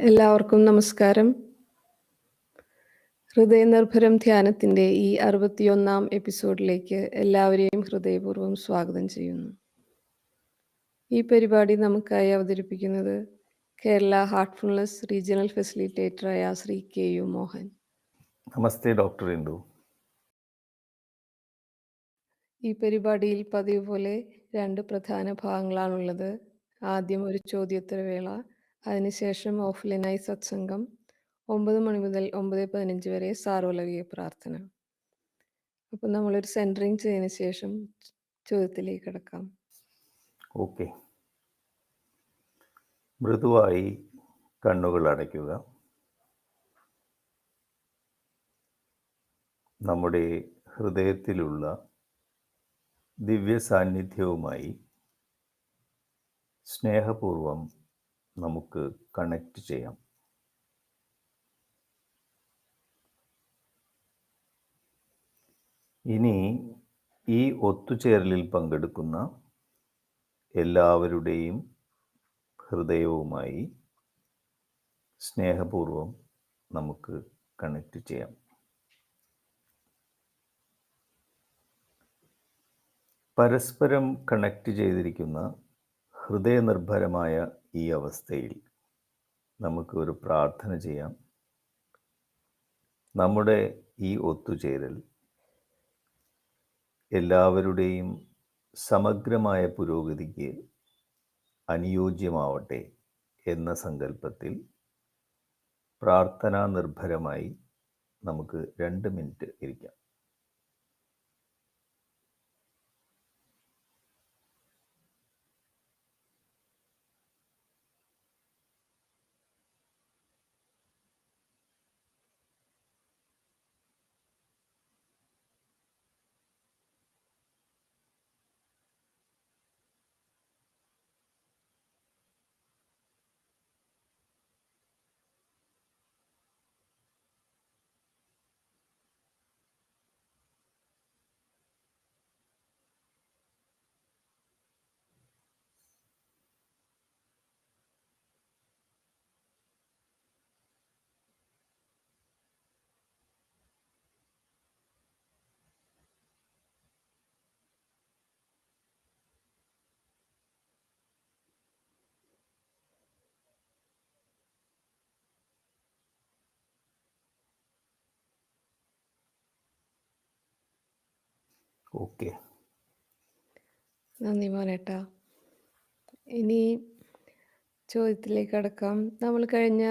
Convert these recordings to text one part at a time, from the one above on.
എല്ലാവർക്കും നമസ്കാരം. ഹൃദയനിർഭരം ധ്യാനത്തിന്റെ ഈ അറുപത്തിയൊന്നാം എപ്പിസോഡിലേക്ക് എല്ലാവരെയും ഹൃദയപൂർവം സ്വാഗതം ചെയ്യുന്നു. ഈ പരിപാടി നമുക്കായി അവതരിപ്പിക്കുന്നത് കേരള ഹാർട്ട്ഫുൾനെസ് റീജിയണൽ ഫെസിലിറ്റേറ്ററായ ശ്രീ കെ യു മോഹൻ. നമസ്തേ ഡോക്ടർ ഇന്ദു. ഈ പരിപാടിയിൽ പതിവ് പോലെ രണ്ട് പ്രധാന ഭാഗങ്ങളാണുള്ളത്. ആദ്യം ഒരു ചോദ്യോത്തരവേള, അതിനുശേഷം ഓഫ്‌ലൈനായി സത്സംഗം, ഒമ്പത് മണി മുതൽ 9:15 വരെ സാർവലകീയ പ്രാർത്ഥന. അപ്പം നമ്മളൊരു സെന്ററിങ് ചെയ്തതിന് ശേഷം ചോദ്യത്തിലേക്ക് കിടക്കാം ഓക്കെ. മൃദുവായി കണ്ണുകൾ അടയ്ക്കുക. നമ്മുടെ ഹൃദയത്തിലുള്ള ദിവ്യ സാന്നിധ്യവുമായി സ്നേഹപൂർവം നമുക്ക് കണക്റ്റ് ചെയ്യാം. ഇനി ഈ ഒത്തുചേരലിൽ പങ്കെടുക്കുന്ന എല്ലാവരുടെയും ഹൃദയവുമായി സ്നേഹപൂർവം നമുക്ക് കണക്റ്റ് ചെയ്യാം. പരസ്പരം കണക്റ്റ് ചെയ്തിരിക്കുന്ന ഹൃദയനിർഭരമായ ഈ അവസ്ഥയിൽ നമുക്ക് ഒരു പ്രാർത്ഥന ചെയ്യാം. നമ്മുടെ ഈ ഒത്തുചേരൽ എല്ലാവരുടെയും സമഗ്രമായ പുരോഗതിക്ക് അനുയോജ്യമാവട്ടെ എന്ന സങ്കല്പത്തിൽ പ്രാർത്ഥനാ നിർഭരമായി നമുക്ക് രണ്ട് മിനിറ്റ് ഇരിക്കാം. ഓക്കെ. നന്ദി മോനേട്ടാ. ഇനി ചോദ്യത്തിലേക്ക് കടക്കാം. നമ്മൾ കഴിഞ്ഞ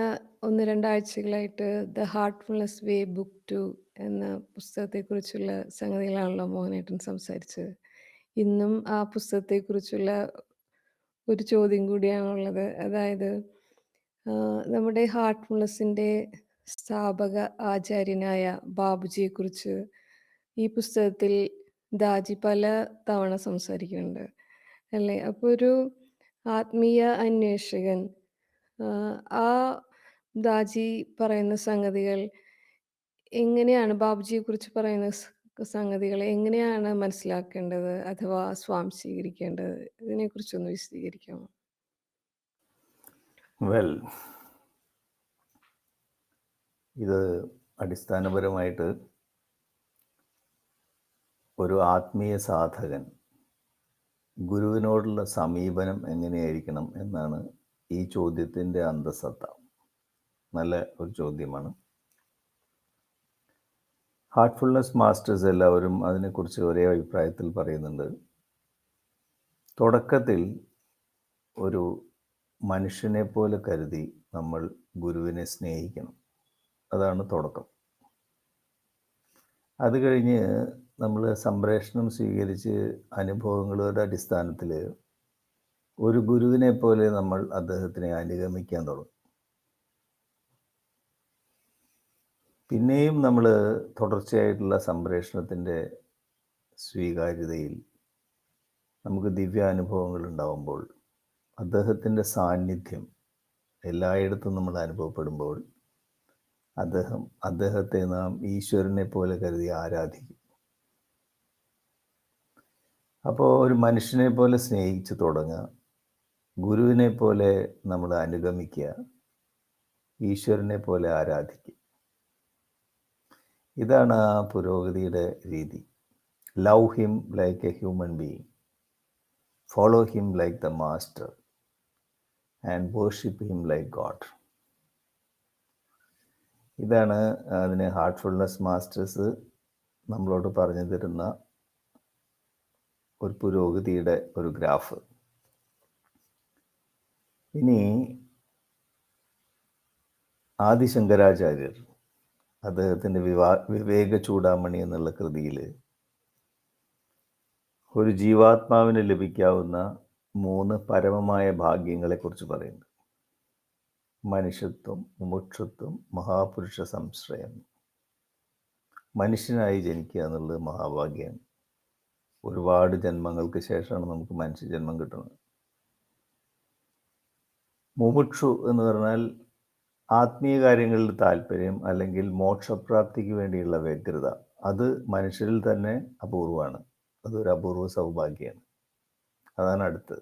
1, 2 ആഴ്ചകളായിട്ട് 'the heartfulness way book two എന്ന പുസ്തകത്തെക്കുറിച്ചുള്ള സംഗതികളാണല്ലോ മോഹനേട്ടൻ സംസാരിച്ചത്. ഇന്നും ആ പുസ്തകത്തെക്കുറിച്ചുള്ള ഒരു ചോദ്യം കൂടിയാണുള്ളത്. അതായത് നമ്മുടെ ഹാർട്ട്ഫുൾനെസ്സിന്റെ സ്ഥാപക ആചാര്യനായ ബാബുജിയെക്കുറിച്ച് ഈ പുസ്തകത്തിൽ ദാജി പല തവണ സംസാരിക്കുന്നുണ്ട്. അല്ലേ? അപ്പോൾ ഒരു ആത്മീയ അന്വേഷകൻ ആ ദാജി പറയുന്ന സംഗതികൾ എങ്ങനെയാണ് ബാബുജിയെ കുറിച്ച് പറയുന്ന സംഗതികൾ എങ്ങനെയാണ് മനസ്സിലാക്കേണ്ടത് അഥവാ സ്വാംശീകരിക്കേണ്ടത്? ഇതിനെക്കുറിച്ചൊന്ന് വിശദീകരിക്കാമോ? വെൽ ഇത് അടിസ്ഥാനപരമായിട്ട് ഒരു ആത്മീയ സാധകൻ ഗുരുവിനോടുള്ള സമീപനം എങ്ങനെയായിരിക്കണം എന്നാണ് ഈ ചോദ്യത്തിന്റെ അന്തസത്ത നല്ല ഒരു ചോദ്യമാണ്. ഹാർട്ട്ഫുൾനെസ് മാസ്റ്റേഴ്സ് എല്ലാവരും അതിനെക്കുറിച്ച് ഒരേ അഭിപ്രായത്തിൽ പറയുന്നുണ്ട്. തുടക്കത്തിൽ ഒരു മനുഷ്യനെ പോലെ കരുതി നമ്മൾ ഗുരുവിനെ സ്നേഹിക്കണം. അതാണ് തുടക്കം. അത് കഴിഞ്ഞ് നമ്മൾ സംപ്രേഷണം സ്വീകരിച്ച് അനുഭവങ്ങളുടെ അടിസ്ഥാനത്തിൽ ഒരു ഗുരുവിനെ പോലെ നമ്മൾ അദ്ദേഹത്തിനെ അനുഗമിക്കാൻ തുടങ്ങും. പിന്നെയും നമ്മൾ തുടർച്ചയായിട്ടുള്ള സംപ്രേഷണത്തിന്റെ സ്വീകാര്യതയിൽ നമുക്ക് ദിവ്യാനുഭവങ്ങൾ ഉണ്ടാവുമ്പോൾ അദ്ദേഹത്തിന്റെ സാന്നിധ്യം എല്ലായിടത്തും നമ്മൾ അനുഭവപ്പെടുമ്പോൾ അദ്ദേഹം അദ്ദേഹത്തെ നാം ഈശ്വരനെ പോലെ കരുതി ആരാധിക്കും. അപ്പോൾ ഒരു മനുഷ്യനെ പോലെ സ്നേഹിച്ചു തുടങ്ങുക. ഗുരുവിനെ പോലെ നമ്മൾ അനുഗമിക്കുക. ഈശ്വരനെ പോലെ ആരാധിക്കുക ഇതാണ് ആ പുരോഗതിയുടെ രീതി love him like a human being follow him like the master and worship him like God ഇതാണ് അതിന് ഹാർട്ട്ഫുൾനെസ് മാസ്റ്റേഴ്സ് നമ്മളോട് പറഞ്ഞു തരുന്ന ഒരു പുരോഗതിയുടെ ഒരു ഗ്രാഫ്. ഇനി ആദിശങ്കരാചാര്യർ അദ്ദേഹത്തിന്റെ വിവാ വിവേക ചൂടാമണി എന്നുള്ള കൃതിയിൽ ഒരു ജീവാത്മാവിന് ലഭിക്കാവുന്ന മൂന്ന് പരമമായ ഭാഗ്യങ്ങളെക്കുറിച്ച് പറയുന്നു. മനുഷ്യത്വം മുമുക്ഷത്വം മഹാപുരുഷ സംശ്രയം. മനുഷ്യനായി ജനിക്കുക എന്നുള്ളത് മഹാഭാഗ്യമാണ്. ഒരുപാട് ജന്മങ്ങൾക്ക് ശേഷമാണ് നമുക്ക് മനുഷ്യ ജന്മം കിട്ടുന്നത്. മുമുക്ഷു എന്ന് പറഞ്ഞാൽ ആത്മീയ കാര്യങ്ങളിൽ താല്പര്യം അല്ലെങ്കിൽ മോക്ഷപ്രാപ്തിക്ക് വേണ്ടിയുള്ള വ്യഗ്രത. അത് മനുഷ്യരിൽ തന്നെ അപൂർവമാണ്. അതൊരു അപൂർവ സൗഭാഗ്യമാണ്. അതാണ് അടുത്തത്.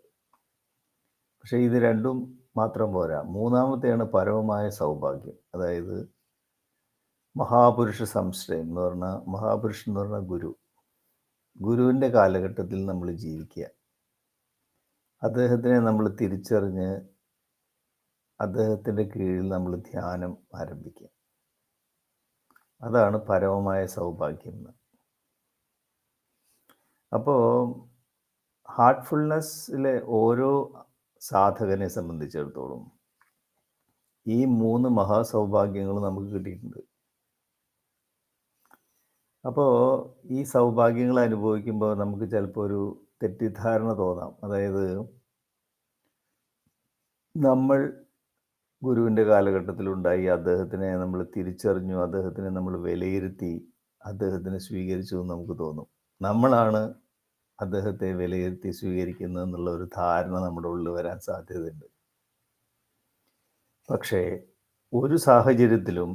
പക്ഷേ ഇത് രണ്ടും മാത്രം പോരാ. മൂന്നാമത്തെയാണ് പരമമായ സൗഭാഗ്യം. അതായത് മഹാപുരുഷ സംശ്രയം എന്ന് പറഞ്ഞാൽ മഹാപുരുഷൻ എന്ന് പറഞ്ഞാൽ ഗുരു. ഗുരുവിന്റെ കാലഘട്ടത്തിൽ നമ്മൾ ജീവിക്കുക. അദ്ദേഹത്തിനെ നമ്മൾ തിരിച്ചറിഞ്ഞ് അദ്ദേഹത്തിന്റെ കീഴിൽ നമ്മൾ ധ്യാനം ആരംഭിക്കുക. അതാണ് പരമമായ സൗഭാഗ്യം എന്ന്. അപ്പോൾ ഹാർട്ട്ഫുൾനെസ്സിലെ ഓരോ സാധകനെ സംബന്ധിച്ചിടത്തോളം ഈ മൂന്ന് മഹാസൗഭാഗ്യങ്ങൾ നമുക്ക് കിട്ടിയിട്ടുണ്ട്. അപ്പോൾ ഈ സൗഭാഗ്യങ്ങൾ അനുഭവിക്കുമ്പോൾ നമുക്ക് ചിലപ്പോൾ ഒരു തെറ്റിദ്ധാരണ തോന്നാം. അതായത് നമ്മൾ ഗുരുവിന്റെ കാലഘട്ടത്തിലുണ്ടായി അദ്ദേഹത്തിനെ നമ്മൾ തിരിച്ചറിഞ്ഞു അദ്ദേഹത്തിനെ നമ്മൾ വിലയിരുത്തി അദ്ദേഹത്തിനെ സ്വീകരിച്ചു എന്ന് നമുക്ക് തോന്നും. നമ്മളാണ് അദ്ദേഹത്തെ വിലയിരുത്തി സ്വീകരിക്കുന്നത് എന്നുള്ള ഒരു ധാരണ നമ്മുടെ ഉള്ളിൽ വരാൻ സാധ്യതയുണ്ട്. പക്ഷേ ഒരു സാഹചര്യത്തിലും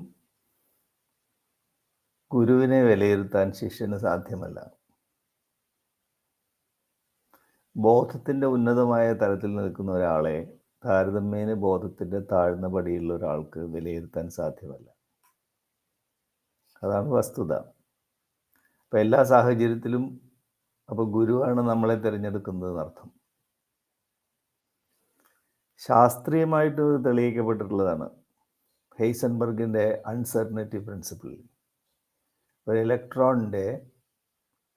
ഗുരുവിനെ വിലയിരുത്താൻ ശിഷ്യന് സാധ്യമല്ല. ബോധത്തിന്റെ ഉന്നതമായ തലത്തിൽ നിൽക്കുന്ന ഒരാളെ താരതമ്യേന ബോധത്തിന്റെ താഴ്ന്ന പടിയുള്ള ഒരാൾക്ക് വിലയിരുത്താൻ സാധ്യമല്ല. അതാണ് വസ്തുത. അപ്പം എല്ലാ സാഹചര്യത്തിലും അപ്പോൾ ഗുരുവാണ് നമ്മളെ തിരഞ്ഞെടുക്കുന്നത് എന്നർത്ഥം ശാസ്ത്രീയമായിട്ട് തെളിയിക്കപ്പെട്ടിട്ടുള്ളതാണ് ഹെയ്സൻബർഗിന്റെ അൺസർട്ടനിറ്റി പ്രിൻസിപ്പിൾ. ഒരു ഇലക്ട്രോണിന്റെ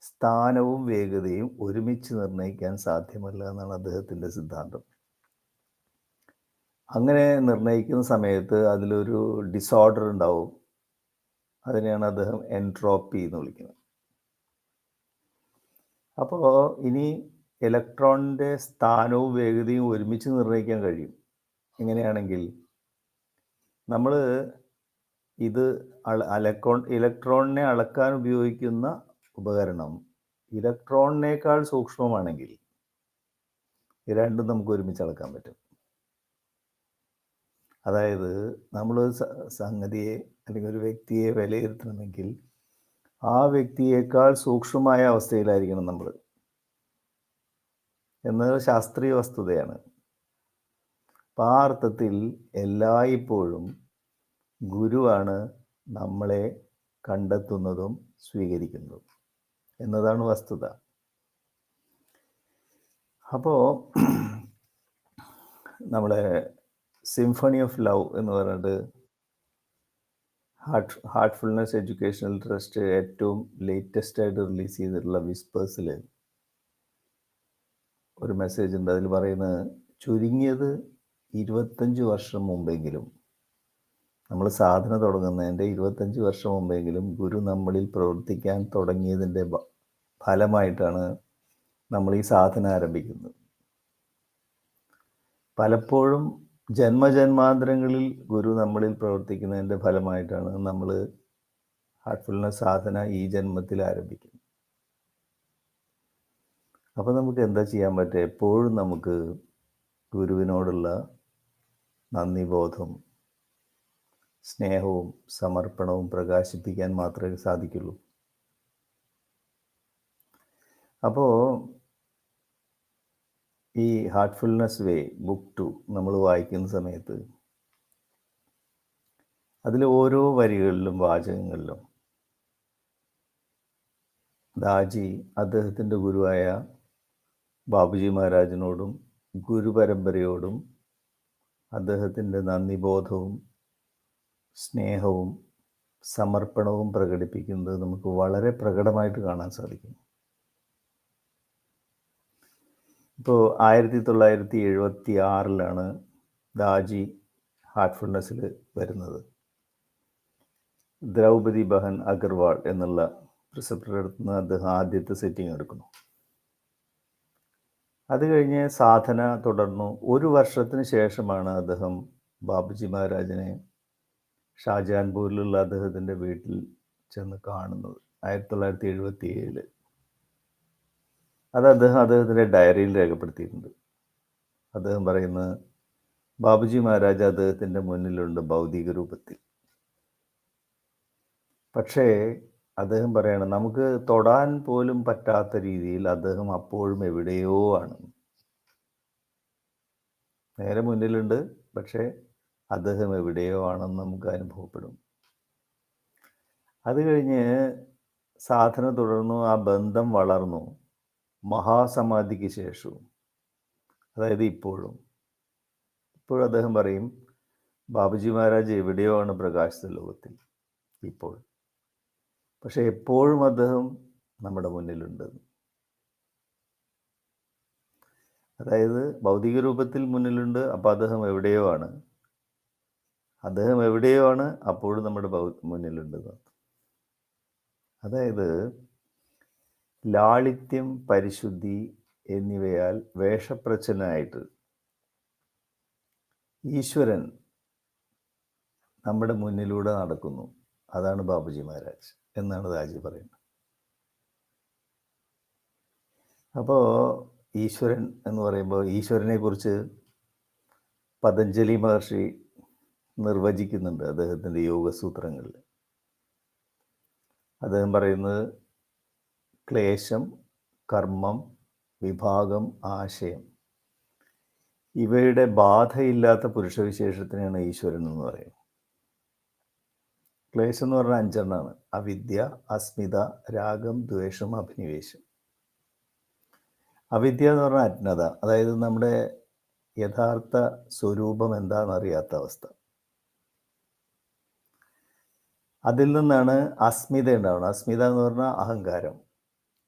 സ്ഥാനവും വേഗതയും ഒരുമിച്ച് നിർണയിക്കാൻ സാധ്യമല്ല എന്നാണ് അദ്ദേഹത്തിന്റെ സിദ്ധാന്തം. അങ്ങനെ നിർണയിക്കുന്ന സമയത്ത് അതിലൊരു ഡിസോർഡർ ഉണ്ടാവും. അതിനെയാണ് അദ്ദേഹം എൻട്രോപ്പി എന്ന് വിളിക്കുന്നത്. അപ്പോൾ ഇനി ഇലക്ട്രോണിന്റെ സ്ഥാനവും വേഗതയും ഒരുമിച്ച് നിർണയിക്കാൻ കഴിയും. എങ്ങനെയാണെങ്കിൽ നമ്മൾ ഇത് അലക്ട്രോൺ ഇലക്ട്രോണിനെ അളക്കാൻ ഉപയോഗിക്കുന്ന ഉപകരണം. ഇലക്ട്രോണിനേക്കാൾ സൂക്ഷ്മമാണെങ്കിൽ രണ്ടും നമുക്ക് ഒരുമിച്ച് അളക്കാൻ പറ്റും. അതായത് നമ്മൾ സംഗതിയെ അല്ലെങ്കിൽ ഒരു വ്യക്തിയെ വിലയിരുത്തണമെങ്കിൽ ആ വ്യക്തിയേക്കാൾ സൂക്ഷ്മമായ അവസ്ഥയിലായിരിക്കണം നമ്മൾ എന്നത് ശാസ്ത്രീയ വസ്തുതയാണ്. അപ്പം ആ അർത്ഥത്തിൽ എല്ലായ്പ്പോഴും ഗുരുവാണ് നമ്മളെ കണ്ടെത്തുന്നതും സ്വീകരിക്കുന്നതും. എന്നതാണ് വസ്തുത. അപ്പോൾ നമ്മളെ സിംഫണി ഓഫ് ലവ് എന്ന് പറഞ്ഞിട്ട് ഹാർട്ട് ഹാർട്ട്ഫുൾനെസ് എഡ്യൂക്കേഷണൽ ട്രസ്റ്റ് ഏറ്റവും ലേറ്റസ്റ്റ് ആയിട്ട് റിലീസ് ചെയ്തിട്ടുള്ള വിസ്പേഴ്സിൽ ഒരു മെസ്സേജ് ഉണ്ട്. അതിൽ പറയുന്നത് ചുരുങ്ങിയത് ഇരുപത്തഞ്ച് വർഷം മുമ്പെങ്കിലും നമ്മൾ സാധന തുടങ്ങുന്നതിന്റെ ഇരുപത്തഞ്ച് വർഷം മുമ്പെങ്കിലും ഗുരു നമ്മളിൽ പ്രവർത്തിക്കാൻ തുടങ്ങിയതിന്റെ ഫലമായിട്ടാണ് നമ്മൾ ഈ സാധന ആരംഭിക്കുന്നത്. പലപ്പോഴും ജന്മജന്മാന്തരങ്ങളിൽ ഗുരു നമ്മളിൽ പ്രവർത്തിക്കുന്നതിന്റെ ഫലമായിട്ടാണ് നമ്മൾ ഹാർട്ട്ഫുൾനെസ് സാധന ഈ ജന്മത്തിൽ ആരംഭിക്കുന്നത്. അപ്പോൾ നമുക്ക് എന്താ ചെയ്യാൻ പറ്റുക? എപ്പോഴും നമുക്ക് ഗുരുവിനോടുള്ള നന്ദിബോധം സ്നേഹവും സമർപ്പണവും പ്രകാശിപ്പിക്കാൻ മാത്രമേ സാധിക്കുള്ളൂ. അപ്പോൾ ഈ ഹാർട്ട്ഫുൾനെസ് വേ ബുക്ക് ടു നമ്മൾ വായിക്കുന്ന സമയത്ത് അതിലെ ഓരോ വരികളിലും വാചകങ്ങളിലും ദാജി അദ്ദേഹത്തിന്റെ ഗുരുവായ ബാബുജി മഹാരാജിനോടും ഗുരുപരമ്പരയോടും അദ്ദേഹത്തിന്റെ നന്ദിബോധവും സ്നേഹവും സമർപ്പണവും പ്രകടിപ്പിക്കുന്നത് നമുക്ക് വളരെ പ്രകടമായിട്ട് കാണാൻ സാധിക്കും. ഇപ്പോൾ ആയിരത്തി തൊള്ളായിരത്തി എഴുപത്തി ആറിലാണ് ദാജി ഹാർട്ട്ഫുൾനെസ്സിൽ വരുന്നത്. ദ്രൗപതി ബഹൻ അഗർവാൾ എന്നുള്ള പ്രിസപ്റ്റർ അടുത്ത് അദ്ദേഹം ആദ്യത്തെ സെറ്റിംഗ് എടുക്കുന്നു. അത് കഴിഞ്ഞ് സാധന തുടർന്നു. ഒരു വർഷത്തിന് ശേഷമാണ് അദ്ദേഹം ബാബുജി മഹാരാജിനെ ഷാജഹാൻപൂരിലുള്ള അദ്ദേഹത്തിന്റെ വീട്ടിൽ ചെന്ന് കാണുന്നത്. ആയിരത്തി തൊള്ളായിരത്തി എഴുപത്തി ഏഴിൽ അത് അദ്ദേഹം അദ്ദേഹത്തിന്റെ ഡയറിയിൽ രേഖപ്പെടുത്തിയിട്ടുണ്ട്. അദ്ദേഹം പറയുന്നത് ബാബുജി മഹാരാജ് അദ്ദേഹത്തിന്റെ മുന്നിലുണ്ട് ഭൗതിക രൂപത്തിൽ. പക്ഷേ അദ്ദേഹം പറയണം നമുക്ക് തൊടാൻ പോലും പറ്റാത്ത രീതിയിൽ അദ്ദേഹം അപ്പോഴും എവിടെയോ ആണ്. നേരെ മുന്നിലുണ്ട് പക്ഷേ അദ്ദേഹം എവിടെയോ ആണെന്ന് നമുക്ക് അനുഭവപ്പെടും. അത് കഴിഞ്ഞ് സാധന തുടർന്നു ആ ബന്ധം വളർന്നു. മഹാസമാധിക്ക് ശേഷവും. അതായത് ഇപ്പോഴും. ഇപ്പോഴും അദ്ദേഹം പറയും ബാബുജി മഹാരാജ് എവിടെയോ ആണ് പ്രകാശിത ലോകത്തിൽ ഇപ്പോൾ. പക്ഷെ എപ്പോഴും അദ്ദേഹം നമ്മുടെ മുന്നിലുണ്ട്. അതായത് ഭൗതിക രൂപത്തിൽ മുന്നിലുണ്ട് അപ്പോൾ അദ്ദേഹം എവിടെയോ ആണ്. അദ്ദേഹം എവിടെയോ ആണ് അപ്പോഴും നമ്മുടെ മുന്നിലുണ്ട് അതായത് ലാളിത്യം പരിശുദ്ധി എന്നിവയാൽ വേഷപ്രച്ഛനായിട്ട് ഈശ്വരൻ നമ്മുടെ മുന്നിലൂടെ നടക്കുന്നു. അതാണ് ബാബുജി മഹാരാജ് എന്നാണ് ദാജി പറയുന്നത്. അപ്പോൾ ഈശ്വരൻ എന്ന് പറയുമ്പോൾ ഈശ്വരനെക്കുറിച്ച് പതഞ്ജലി മഹർഷി നിർവചിക്കുന്നുണ്ട് അദ്ദേഹത്തിന്റെ യോഗസൂത്രങ്ങളിൽ. അദ്ദേഹം പറയുന്നത് ക്ലേശം കർമ്മം വിഭാഗം ആശയം ഇവയുടെ ബാധയില്ലാത്ത പുരുഷവിശേഷത്തിനാണ് ഈശ്വരൻ എന്ന് പറയുന്നത്. ക്ലേശം എന്ന് പറഞ്ഞാൽ അഞ്ചെണ്ണാണ്. അവിദ്യ അസ്മിത രാഗം ദ്വേഷം അഭിനിവേശം. അവിദ്യ എന്ന് പറഞ്ഞാൽ അജ്ഞത. അതായത് നമ്മുടെ യഥാർത്ഥ സ്വരൂപം എന്താണെന്നറിയാത്ത അവസ്ഥ. അതിൽ നിന്നാണ് അസ്മിത ഉണ്ടാവുന്നത്. അസ്മിത എന്ന് പറഞ്ഞാൽ അഹങ്കാരം.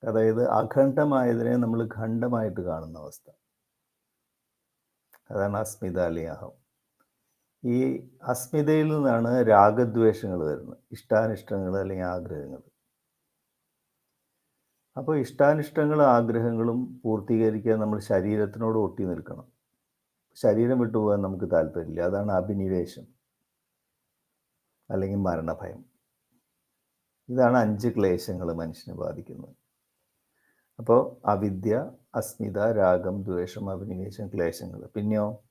അതായത് അഖണ്ഡമായതിനെ നമ്മൾ ഖണ്ഡമായിട്ട് കാണുന്ന അവസ്ഥ. അതാണ് അസ്മിത അഹം ഈ അസ്മിതയിൽ നിന്നാണ് രാഗദ്വേഷങ്ങൾ വരുന്നത്. ഇഷ്ടാനിഷ്ടങ്ങൾ അല്ലെങ്കിൽ ആഗ്രഹങ്ങൾ. അപ്പോൾ ഇഷ്ടാനിഷ്ടങ്ങളും ആഗ്രഹങ്ങളും പൂർത്തീകരിക്കാൻ നമ്മൾ ശരീരത്തിനോട് ഒട്ടി നിൽക്കണം. ശരീരം വിട്ടുപോകാൻ നമുക്ക് താല്പര്യമില്ല. അതാണ് അഭിനിവേശം. അല്ലെങ്കിൽ മരണഭയം. ഇതാണ് അഞ്ച് ക്ലേശങ്ങൾ മനുഷ്യനെ ബാധിക്കുന്നത്. അപ്പോൾ അവിദ്യ അസ്മിത രാഗം ദ്വേഷം അഭിനിവേശം ക്ലേശങ്ങൾ. പിന്നെയോ?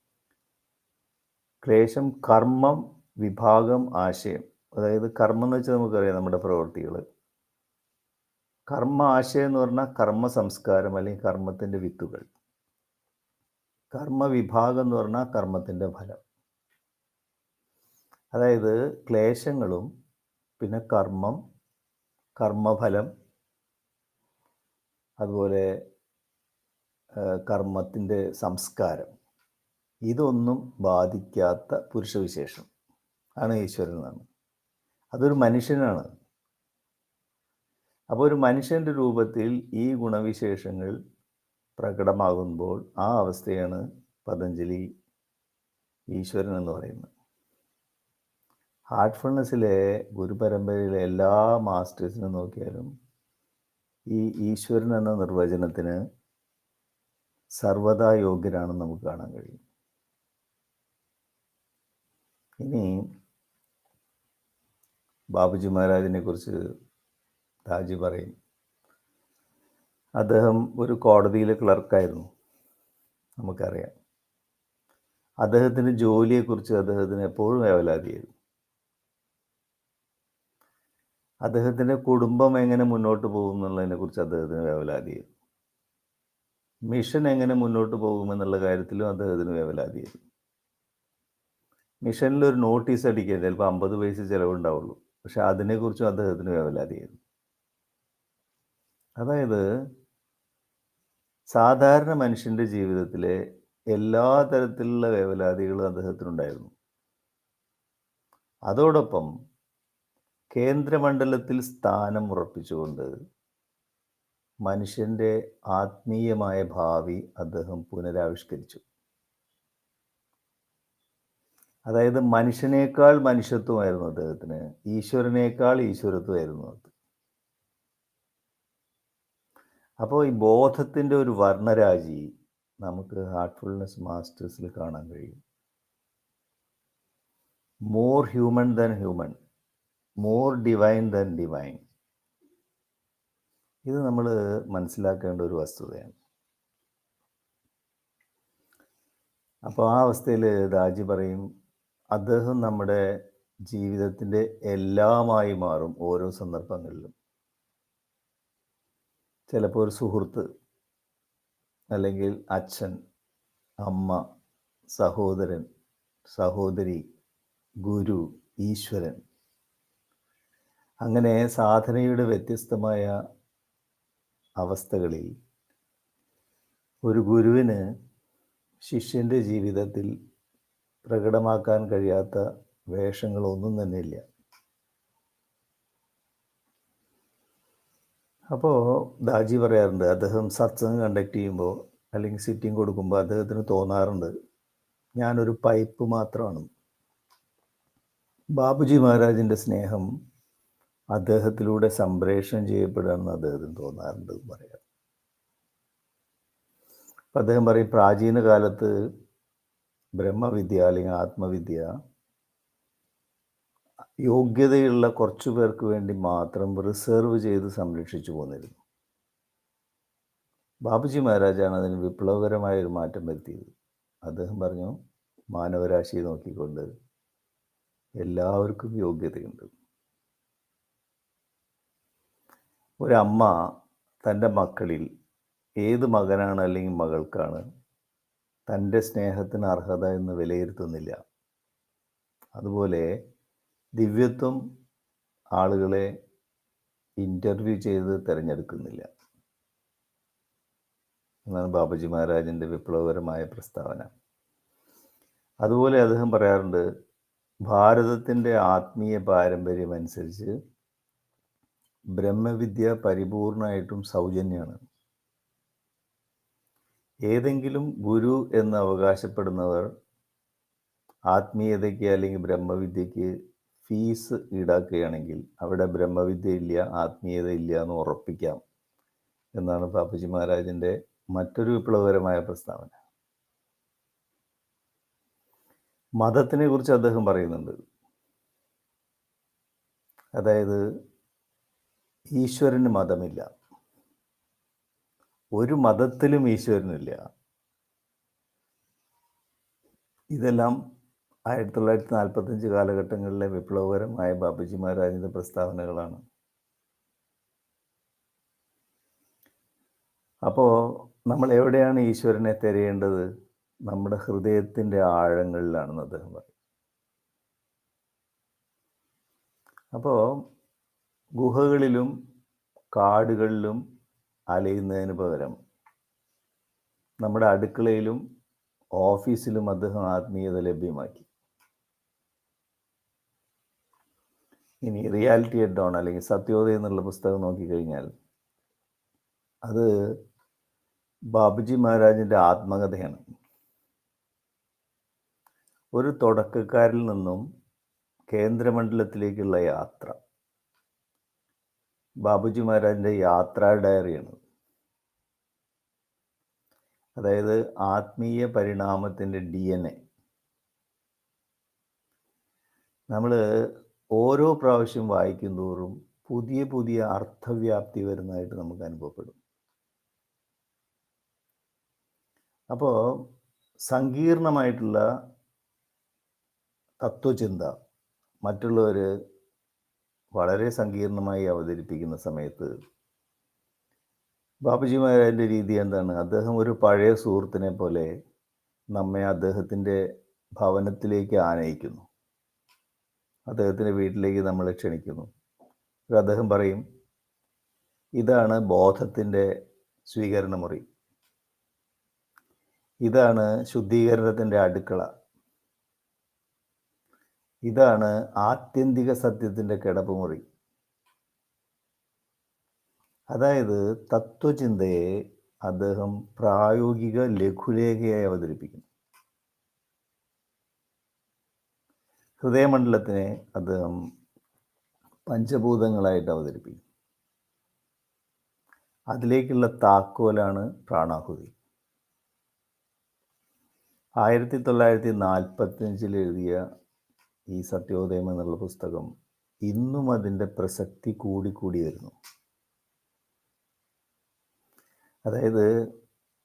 ക്ലേശം കർമ്മം വിഭാഗം ആശയം. അതായത് കർമ്മം എന്ന് വെച്ചാൽ നമുക്കറിയാം നമ്മുടെ പ്രവൃത്തികൾ. കർമ്മ ആശയം എന്ന് പറഞ്ഞാൽ കർമ്മ സംസ്കാരം അല്ലെങ്കിൽ കർമ്മത്തിന്റെ വിത്തുകൾ. കർമ്മ വിഭാഗം എന്ന് പറഞ്ഞാൽ കർമ്മത്തിന്റെ ഫലം. അതായത് ക്ലേശങ്ങളും പിന്നെ കർമ്മം കർമ്മഫലം അതുപോലെ കർമ്മത്തിന്റെ സംസ്കാരം. ഇതൊന്നും ബാധിക്കാത്ത പുരുഷവിശേഷം ആണ് ഈശ്വരൻ എന്നാണ് അതൊരു മനുഷ്യനാണ്. അപ്പോൾ ഒരു മനുഷ്യന്റെ രൂപത്തിൽ ഈ ഗുണവിശേഷങ്ങൾ പ്രകടമാകുമ്പോൾ ആ അവസ്ഥയാണ് പതഞ്ജലി ഈശ്വരൻ എന്ന് പറയുന്നത്. ഹാർട്ട്ഫുൾനെസ്സിലെ ഗുരുപരമ്പരയിലെ എല്ലാ മാസ്റ്റേഴ്സിനും നോക്കിയാലും ഈ ഈശ്വരൻ എന്ന നിർവചനത്തിന് സർവതാ യോഗ്യരാണെന്ന് നമുക്ക് കാണാൻ കഴിയും. ഇനി ബാബുജി മഹാരാജിനെ കുറിച്ച് താജി പറയും. അദ്ദേഹം ഒരു കോടതിയിലെ ക്ലർക്കായിരുന്നു നമുക്കറിയാം. അദ്ദേഹത്തിന്റെ ജോലിയെക്കുറിച്ച് അദ്ദേഹത്തിന് എപ്പോഴും വേവലാതിയായിരുന്നു അദ്ദേഹത്തിന്റെ കുടുംബം എങ്ങനെ മുന്നോട്ട് പോകും എന്നുള്ളതിനെ കുറിച്ച് അദ്ദേഹത്തിന് വേവലാതിയായിരുന്നു മിഷൻ എങ്ങനെ മുന്നോട്ട് പോകുമെന്നുള്ള കാര്യത്തിലും അദ്ദേഹത്തിന് വേവലാതിയായിരുന്നു മിഷനിൽ ഒരു നോട്ടീസ് അടിക്കുക ചിലപ്പോൾ അമ്പത് പൈസ ചിലവുണ്ടാവുള്ളൂ. പക്ഷെ അതിനെക്കുറിച്ചും അദ്ദേഹത്തിന് വേവലാതിയായിരുന്നു. അതായത് സാധാരണ മനുഷ്യന്റെ ജീവിതത്തിലെ എല്ലാ തരത്തിലുള്ള വേവലാതികളും അദ്ദേഹത്തിനുണ്ടായിരുന്നു. അതോടൊപ്പം കേന്ദ്രമണ്ഡലത്തിൽ സ്ഥാനം ഉറപ്പിച്ചുകൊണ്ട് മനുഷ്യന്റെ ആത്മീയമായ ഭാവി അദ്ദേഹം പുനരാവിഷ്കരിച്ചു. അതായത് മനുഷ്യനേക്കാൾ മനുഷ്യത്വമായിരുന്നു അദ്ദേഹത്തിന് ഈശ്വരനേക്കാൾ ഈശ്വരത്വമായിരുന്നു അത്. അപ്പോൾ ഈ ബോധത്തിന്റെ ഒരു വർണരാജി നമുക്ക് ഹാർട്ട്ഫുൾനെസ് മാസ്റ്റേഴ്സിൽ കാണാൻ കഴിയും. More human than human more divine than divine ഇത് നമ്മൾ മനസ്സിലാക്കേണ്ട ഒരു വസ്തുതയാണ്. അപ്പോൾ ആ അവസ്ഥയിൽ രാജി പറയും അദ്ദേഹം നമ്മുടെ ജീവിതത്തിന്റെ എല്ലാമായി മാറും ഓരോ സന്ദർഭങ്ങളിലും. ചിലപ്പോൾ ഒരു സുഹൃത്ത് അല്ലെങ്കിൽ അച്ഛൻ അമ്മ സഹോദരൻ സഹോദരി ഗുരു ഈശ്വരൻ അങ്ങനെ സാധനയുടെ വ്യത്യസ്തമായ അവസ്ഥകളിൽ ഒരു ഗുരുവിന് ശിഷ്യന്റെ ജീവിതത്തിൽ പ്രകടമാക്കാൻ കഴിയാത്ത വേഷങ്ങളൊന്നും തന്നെ ഇല്ല. അപ്പോൾ ദാജി പറയാറുണ്ട് അദ്ദേഹം സത്സംഗം കണ്ടക്ട് ചെയ്യുമ്പോൾ അല്ലെങ്കിൽ സിറ്റിംഗ് കൊടുക്കുമ്പോൾ അദ്ദേഹത്തിന് തോന്നാറുണ്ട് ഞാനൊരു പൈപ്പ് മാത്രമാണ് ബാബുജി മഹാരാജിന്റെ സ്നേഹം അദ്ദേഹത്തിലൂടെ സംപ്രേഷണം ചെയ്യപ്പെടുകയാണെന്ന് അദ്ദേഹത്തിന് തോന്നാറുണ്ട് പറയാം. അപ്പം അദ്ദേഹം പറയും പ്രാചീന കാലത്ത് ബ്രഹ്മവിദ്യ അല്ലെങ്കിൽ ആത്മവിദ്യ യോഗ്യതയുള്ള കുറച്ചു പേർക്ക് വേണ്ടി മാത്രം റിസർവ് ചെയ്ത് സംരക്ഷിച്ചു പോന്നിരുന്നു. ബാബുജി മഹാരാജാണ് അതിന് വിപ്ലവകരമായ ഒരു മാറ്റം വരുത്തിയത്. അദ്ദേഹം പറഞ്ഞു മാനവരാശിയെ നോക്കിക്കൊണ്ട് എല്ലാവർക്കും യോഗ്യതയുണ്ട്. ഒരമ്മ തന്റെ മക്കളിൽ ഏത് മകനാണ് അല്ലെങ്കിൽ മകൾക്കാണ് തന്റെ സ്നേഹത്തിന് അർഹത എന്ന് വിലയിരുത്തുന്നില്ല. അതുപോലെ ദിവ്യത്വം ആളുകളെ ഇന്റർവ്യൂ ചെയ്ത് തിരഞ്ഞെടുക്കുന്നില്ല. എന്നാണ് ബാബജി മഹാരാജന്റെ വിപ്ലവകരമായ പ്രസ്താവന. അതുപോലെ അദ്ദേഹം പറയാറുണ്ട് ഭാരതത്തിന്റെ ആത്മീയ പാരമ്പര്യം അനുസരിച്ച് ബ്രഹ്മവിദ്യ പരിപൂർണമായിട്ടും സൗജന്യമാണ്. ഏതെങ്കിലും ഗുരു എന്ന് അവകാശപ്പെടുന്നവർ ആത്മീയതയ്ക്ക് അല്ലെങ്കിൽ ബ്രഹ്മവിദ്യയ്ക്ക് ഫീസ് ഈടാക്കുകയാണെങ്കിൽ അവിടെ ബ്രഹ്മവിദ്യ ഇല്ല ആത്മീയത ഇല്ല എന്ന് ഉറപ്പിക്കാം എന്നാണ് പാപ്പജി മഹാരാജന്റെ മറ്റൊരു വിപ്ലവകരമായ പ്രസ്താവന. മതത്തിനെ കുറിച്ച് അദ്ദേഹം പറയുന്നുണ്ട്. അതായത് ഈശ്വരന് മതമില്ല. ഒരു മതത്തിലും ഈശ്വരനില്ല. ഇതെല്ലാം ആയിരത്തി തൊള്ളായിരത്തി നാൽപ്പത്തഞ്ച് കാലഘട്ടങ്ങളിലെ വിപ്ലവകരമായ ബാബുജി മഹാരാജിന്റെ പ്രസ്താവനകളാണ്. അപ്പോൾ നമ്മൾ എവിടെയാണ് ഈശ്വരനെ തിരയേണ്ടത്? നമ്മുടെ ഹൃദയത്തിന്റെ ആഴങ്ങളിലാണെന്ന് അദ്ദേഹം പറയും. അപ്പോൾ ഗുഹകളിലും കാടുകളിലും അലയുന്നതിന് പകരം നമ്മുടെ അടുക്കളയിലും ഓഫീസിലും അദ്ദേഹം ആത്മീയത ലഭ്യമാക്കി. ഇനി റിയാലിറ്റി അറ്റ് ഡോൺ അല്ലെങ്കിൽ സത്യോദയം എന്നുള്ള പുസ്തകം നോക്കിക്കഴിഞ്ഞാൽ അത് ബാബുജി മഹാരാജിന്റെ ആത്മകഥയാണ്. ഒരു തുടക്കക്കാരിൽ നിന്നും കേന്ദ്രമണ്ഡലത്തിലേക്കുള്ള യാത്ര. ബാബുജി മഹാരാജിന്റെ യാത്രാ ഡയറിയാണ് അതായത് ആത്മീയ പരിണാമത്തിന്റെ ഡി എൻ എ നമ്മൾ ഓരോ പ്രാവശ്യം വായിക്കും തോറും പുതിയ പുതിയ അർത്ഥവ്യാപ്തി വരുന്നതായിട്ട് നമുക്ക് അനുഭവപ്പെടും. അപ്പോൾ സങ്കീർണമായിട്ടുള്ള തത്വചിന്ത മറ്റുള്ളവർ വളരെ സങ്കീർണമായി അവതരിപ്പിക്കുന്ന സമയത്ത് ബാപ്പുജി മഹാരാജിന്റെ രീതി എന്താണ്? അദ്ദേഹം ഒരു പഴയ സുഹൃത്തിനെ പോലെ നമ്മെ അദ്ദേഹത്തിന്റെ ഭവനത്തിലേക്ക് ആനയിക്കുന്നു. അദ്ദേഹത്തിന്റെ വീട്ടിലേക്ക് നമ്മളെ ക്ഷണിക്കുന്നു. അദ്ദേഹം പറയും ഇതാണ് ബോധത്തിന്റെ സ്വീകരണ മുറി ഇതാണ് ശുദ്ധീകരണത്തിന്റെ അടുക്കള. ഇതാണ് ആത്യന്തിക സത്യത്തിന്റെ കിടപ്പുമുറി അതായത് തത്വചിന്തയെ അദ്ദേഹം പ്രായോഗിക ലഘുലേഖയായി അവതരിപ്പിക്കുന്നു. ഹൃദയമണ്ഡലത്തിനെ അദ്ദേഹം പഞ്ചഭൂതങ്ങളായിട്ട് അവതരിപ്പിക്കും അതിലേക്കുള്ള താക്കോലാണ് പ്രാണാഹുതി. ആയിരത്തി തൊള്ളായിരത്തി നാൽപ്പത്തഞ്ചിൽ എഴുതിയ ഈ സത്യോദയം എന്നുള്ള പുസ്തകം ഇന്നും അതിന്റെ പ്രസക്തി കൂടിക്കൂടി വരുന്നു. അതായത്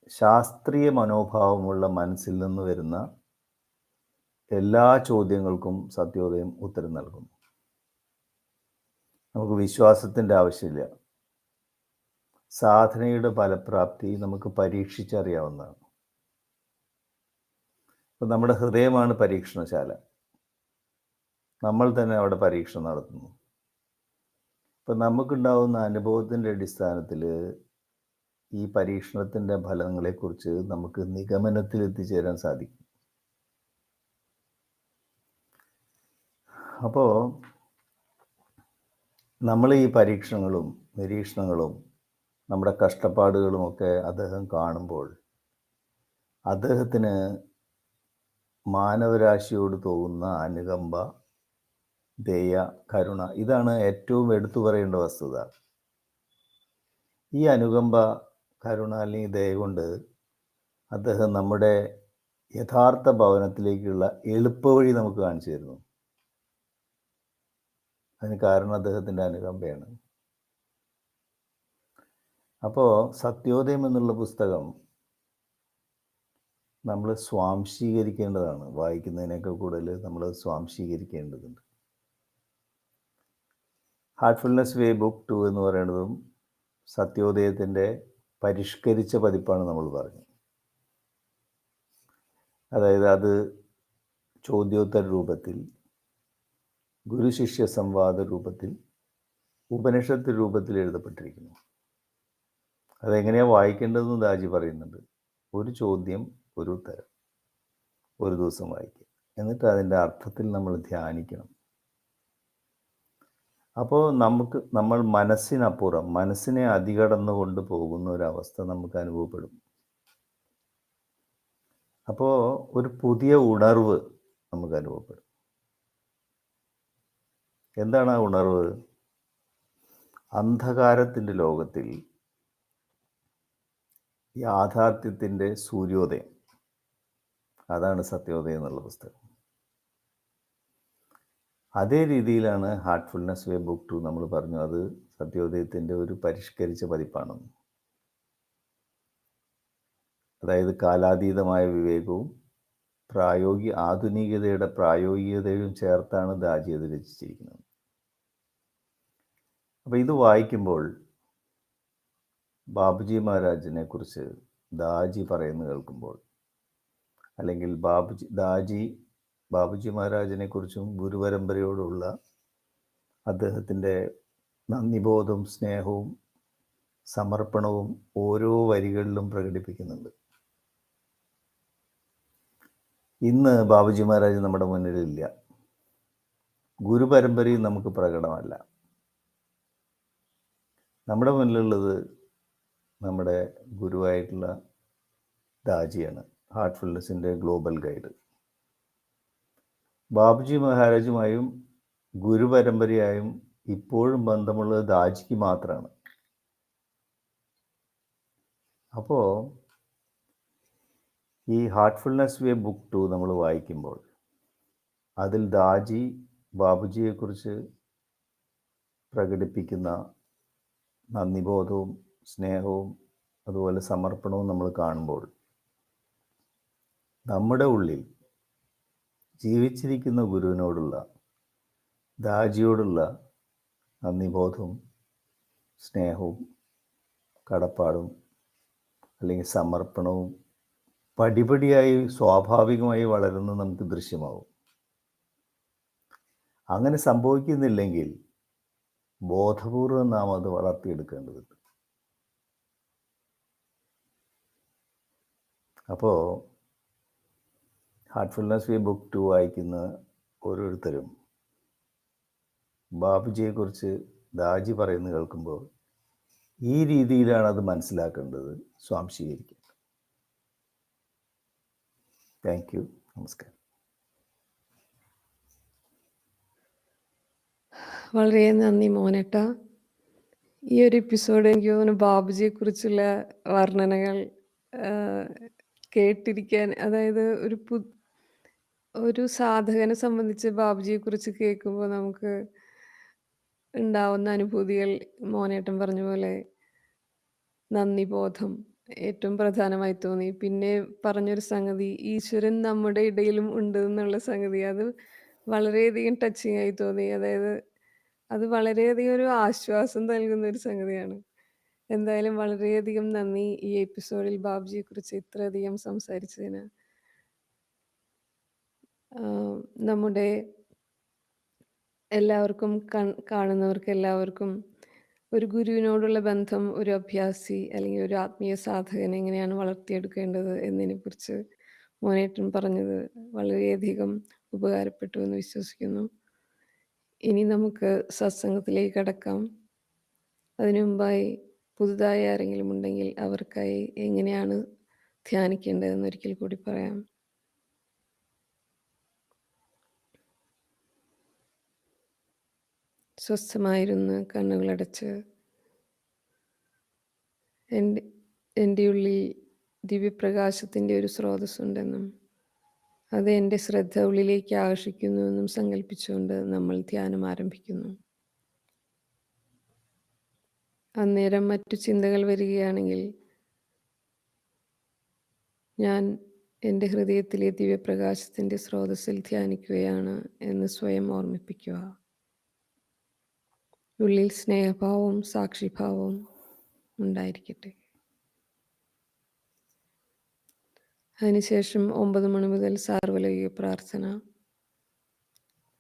ശാസ്ത്രീയ മനോഭാവമുള്ള മനസ്സിൽ നിന്ന് വരുന്ന എല്ലാ ചോദ്യങ്ങൾക്കും സത്യോദയം ഉത്തരം നൽകുന്നു. നമുക്ക് വിശ്വാസത്തിന്റെ ആവശ്യമില്ല. സാധനയുടെ ഫലപ്രാപ്തി നമുക്ക് പരീക്ഷിച്ചറിയാവുന്നതാണ്. അപ്പം നമ്മുടെ ഹൃദയമാണ് പരീക്ഷണശാല. നമ്മൾ തന്നെ അവിടെ പരീക്ഷണം നടത്തുന്നു. ഇപ്പം നമുക്കുണ്ടാവുന്ന അനുഭവത്തിന്റെ അടിസ്ഥാനത്തിൽ ഈ പരീക്ഷണത്തിന്റെ ഫലങ്ങളെക്കുറിച്ച് നമുക്ക് നിഗമനത്തിൽ എത്തിച്ചേരാൻ സാധിക്കും. അപ്പോൾ നമ്മൾ ഈ പരീക്ഷണങ്ങളും നിരീക്ഷണങ്ങളും നമ്മുടെ കഷ്ടപ്പാടുകളുമൊക്കെ അദ്ദേഹം കാണുമ്പോൾ അദ്ദേഹത്തിന് മാനവരാശിയോട് തോന്നുന്ന അനുകമ്പ ദയ കരുണ ഇതാണ് ഏറ്റവും എടുത്തു പറയേണ്ട വസ്തുത. ഈ അനുകമ്പ കരുണ അല്ലെങ്കിൽ ദയ കൊണ്ട് അദ്ദേഹം നമ്മുടെ യഥാർത്ഥ ഭവനത്തിലേക്കുള്ള എളുപ്പവഴി നമുക്ക് കാണിച്ചു തരുന്നു. അതിന് കാരണം അദ്ദേഹത്തിന്റെ അനുകമ്പയാണ്. അപ്പോൾ സത്യോദയം എന്നുള്ള പുസ്തകം നമ്മൾ സ്വാംശീകരിക്കേണ്ടതാണ്. വായിക്കുന്നതിനേക്കാൾ കൂടുതൽ നമ്മൾ സ്വാംശീകരിക്കേണ്ടതുണ്ട്. ഹാർട്ട്ഫുൾനെസ് വേ ബുക്ക് ടു എന്ന് പറയുന്നതും സത്യോദയത്തിന്റെ പരിഷ്കരിച്ച പതിപ്പാണ് നമ്മൾ പറഞ്ഞത്. അതായത് അത് ചോദ്യോത്തര രൂപത്തിൽ ഗുരുശിഷ്യ സംവാദ രൂപത്തിൽ ഉപനിഷത്ത് രൂപത്തിൽ എഴുതപ്പെട്ടിരിക്കുന്നു. അതെങ്ങനെയാണ് വായിക്കേണ്ടതെന്ന് ദാജി പറയുന്നുണ്ട്. ഒരു ചോദ്യം ഒരു ഉത്തരം ഒരു ദിവസം വായിക്കുക. എന്നിട്ട് അതിന്റെ അർത്ഥത്തിൽ നമ്മൾ ധ്യാനിക്കണം. അപ്പോൾ നമുക്ക് നമ്മൾ മനസ്സിനപ്പുറം മനസ്സിനെ അതികടന്നു കൊണ്ട് പോകുന്ന ഒരവസ്ഥ നമുക്ക് അനുഭവപ്പെടും. അപ്പോൾ ഒരു പുതിയ ഉണർവ് നമുക്ക് അനുഭവപ്പെടും. എന്താണ് ആ ഉണർവ്? അന്ധകാരത്തിന്റെ ലോകത്തിൽ യാഥാർത്ഥ്യത്തിന്റെ സൂര്യോദയം. അതാണ് സത്യോദയം എന്നുള്ള പുസ്തകം. അതേ രീതിയിലാണ് ഹാർട്ട്ഫുൾനെസ് വേ ബുക്ക് ടു നമ്മൾ പറഞ്ഞു. അത് സത്യോദയത്തിന്റെ ഒരു പരിഷ്കരിച്ച പതിപ്പാണെന്ന് അതായത് കാലാതീതമായ വിവേകവും പ്രായോഗിക ആധുനികതയുടെ പ്രായോഗികതയും ചേർത്താണ് ദാജി അത് രചിച്ചിരിക്കുന്നത്. അപ്പോൾ ഇത് വായിക്കുമ്പോൾ ബാബുജി മഹാരാജിനെ കുറിച്ച് ദാജി പറയുന്നു കേൾക്കുമ്പോൾ അല്ലെങ്കിൽ ബാബുജി ദാജി ബാബുജി മഹാരാജിനെ കുറിച്ചും ഗുരുപരമ്പരയോടുള്ള അദ്ദേഹത്തിന്റെ നന്ദിബോധവും സ്നേഹവും സമർപ്പണവും ഓരോ വരികളിലും പ്രകടിപ്പിക്കുന്നുണ്ട്. ഇന്ന് ബാബുജി മഹാരാജ് നമ്മുടെ മുന്നിലില്ല. ഗുരുപരമ്പരയും നമുക്ക് പ്രകടമല്ല. നമ്മുടെ മുന്നിലുള്ളത് നമ്മുടെ ഗുരുവായിട്ടുള്ള ദാജിയാണ്. ഹാർട്ട്ഫുൾനെസ്സിന്റെ ഗ്ലോബൽ ഗൈഡ് ബാബുജി മഹാരാജുമായും ഗുരുപരമ്പരയായും ഇപ്പോഴും ബന്ധമുള്ളത് ദാജിക്ക് മാത്രമാണ് അപ്പോൾ ഈ ഹാർട്ട്ഫുൾനെസ് വേ ബുക്ക് ടു നമ്മൾ വായിക്കുമ്പോൾ അതിൽ ദാജി ബാബുജിയെക്കുറിച്ച് പ്രകടിപ്പിക്കുന്ന നന്ദിബോധവും സ്നേഹവും അതുപോലെ സമർപ്പണവും നമ്മൾ കാണുമ്പോൾ നമ്മുടെ ഉള്ളിൽ ജീവിച്ചിരിക്കുന്ന ഗുരുവിനോടുള്ള ദാജിയോടുള്ള നന്ദിബോധവും സ്നേഹവും കടപ്പാടും അല്ലെങ്കിൽ സമർപ്പണവും പടിപടിയായി സ്വാഭാവികമായി വളരുന്ന നമുക്ക് ദൃശ്യമാവും. അങ്ങനെ സംഭവിക്കുന്നില്ലെങ്കിൽ ബോധപൂർവം നാം അത് വളർത്തിയെടുക്കേണ്ടതുണ്ട് അപ്പോൾ ഹാർട്ട്ഫുൾനെസ് വി ബുക്ക് ടു വായിക്കുന്ന ഓരോരുത്തരും. ബാബുജിയെക്കുറിച്ച് ദാജി പറയുന്നത് കേൾക്കുമ്പോൾ ഈ രീതിയിലാണ് അത് മനസ്സിലാക്കേണ്ടത് സ്വാംശീകരിക്കുക താങ്ക് യു നമസ്കാരം. വളരെ നന്ദി മോനേട്ട. ഈ ഒരു എപ്പിസോഡ് എനിക്ക് തോന്നുന്നു ബാബുജിയെ കുറിച്ചുള്ള വർണനകൾ കേട്ടിരിക്കാൻ അതായത് ഒരു പു ഒരു സാധകനെ സംബന്ധിച്ച് ബാബുജിയെ കുറിച്ച് കേൾക്കുമ്പോൾ നമുക്ക് ഉണ്ടാവുന്ന അനുഭൂതികൾ മോനേട്ടൻ പറഞ്ഞ പോലെ നന്ദി ബോധം ഏറ്റവും പ്രധാനമായി തോന്നി. പിന്നെ പറഞ്ഞൊരു സംഗതി ഈശ്വരൻ നമ്മുടെ ഇടയിലും ഉണ്ട് എന്നുള്ള സംഗതി അത് വളരെയധികം ടച്ചിങ് ആയി തോന്നി. അതായത് അത് വളരെയധികം ഒരു ആശ്വാസം നൽകുന്ന ഒരു സംഗതിയാണ്. എന്തായാലും വളരെയധികം നന്ദി ഈ എപ്പിസോഡിൽ ബാബുജിയെ കുറിച്ച് ഇത്രയധികം സംസാരിച്ചതിന്. നമ്മുടെ എല്ലാവർക്കും കാണുന്നവർക്ക് എല്ലാവർക്കും ഒരു ഗുരുവിനോടുള്ള ബന്ധം ഒരു അഭ്യാസി അല്ലെങ്കിൽ ഒരു ആത്മീയ സാധകൻ എങ്ങനെയാണ് വളർത്തിയെടുക്കേണ്ടത് എന്നതിനെക്കുറിച്ച് മോനേട്ടൻ പറഞ്ഞത് വളരെയധികം ഉപകാരപ്പെട്ടു എന്ന് വിശ്വസിക്കുന്നു. ഇനി നമുക്ക് സത്സംഗത്തിലേക്ക് കടക്കാം. അതിനു മുമ്പായി പുതുതായി ആരെങ്കിലും ഉണ്ടെങ്കിൽ അവർക്കായി എങ്ങനെയാണ് ധ്യാനിക്കേണ്ടതെന്ന് ഒരിക്കൽ കൂടി പറയാം. സ്വസ്ഥമായിരുന്ന് കണ്ണുകളടച്ച് എന്റെ എന്റെ ഉള്ളിൽ ദിവ്യപ്രകാശത്തിന്റെ ഒരു സ്രോതസ്സുണ്ടെന്നും അത് എന്റെ ശ്രദ്ധ ഉള്ളിലേക്ക് ആകർഷിക്കുന്നുവെന്നും സങ്കല്പിച്ചുകൊണ്ട് നമ്മൾ ധ്യാനം ആരംഭിക്കുന്നു. അന്നേരം മറ്റു ചിന്തകൾ വരികയാണെങ്കിൽ ഞാൻ എന്റെ ഹൃദയത്തിലെ ദിവ്യപ്രകാശത്തിന്റെ സ്രോതസ്സിൽ ധ്യാനിക്കുകയാണ് എന്ന് സ്വയം ഓർമ്മിപ്പിക്കുക. ഉള്ളിൽ സ്നേഹഭാവവും സാക്ഷിഭാവവും ഉണ്ടായിരിക്കട്ടെ. അതിനുശേഷം ഒമ്പത് മണി മുതൽ സാർവലൈക പ്രാർത്ഥന.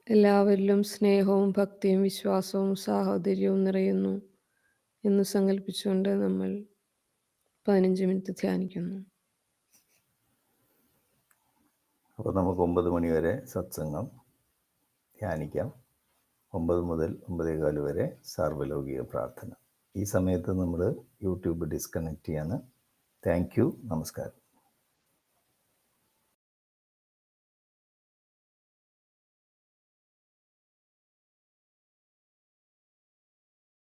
എല്ലാവരിലും സ്നേഹവും ഭക്തിയും വിശ്വാസവും സാഹോദര്യവും നിറയുന്നു എന്ന് സങ്കല്പിച്ചുകൊണ്ട് നമ്മൾ പതിനഞ്ച് മിനിറ്റ് ധ്യാനിക്കുന്നു. അപ്പോൾ നമുക്ക് ഒമ്പത് മണിവരെ സത്സംഗം ധ്യാനിക്കാം. ഒമ്പത് മുതൽ ഒമ്പതേകാൽ വരെ സാർവലൗകിക പ്രാർത്ഥന. ഈ സമയത്ത് നമ്മൾ യൂട്യൂബ് ഡിസ്കണക്ട് ചെയ്യാണ്. Thank you. നമസ്കാരം.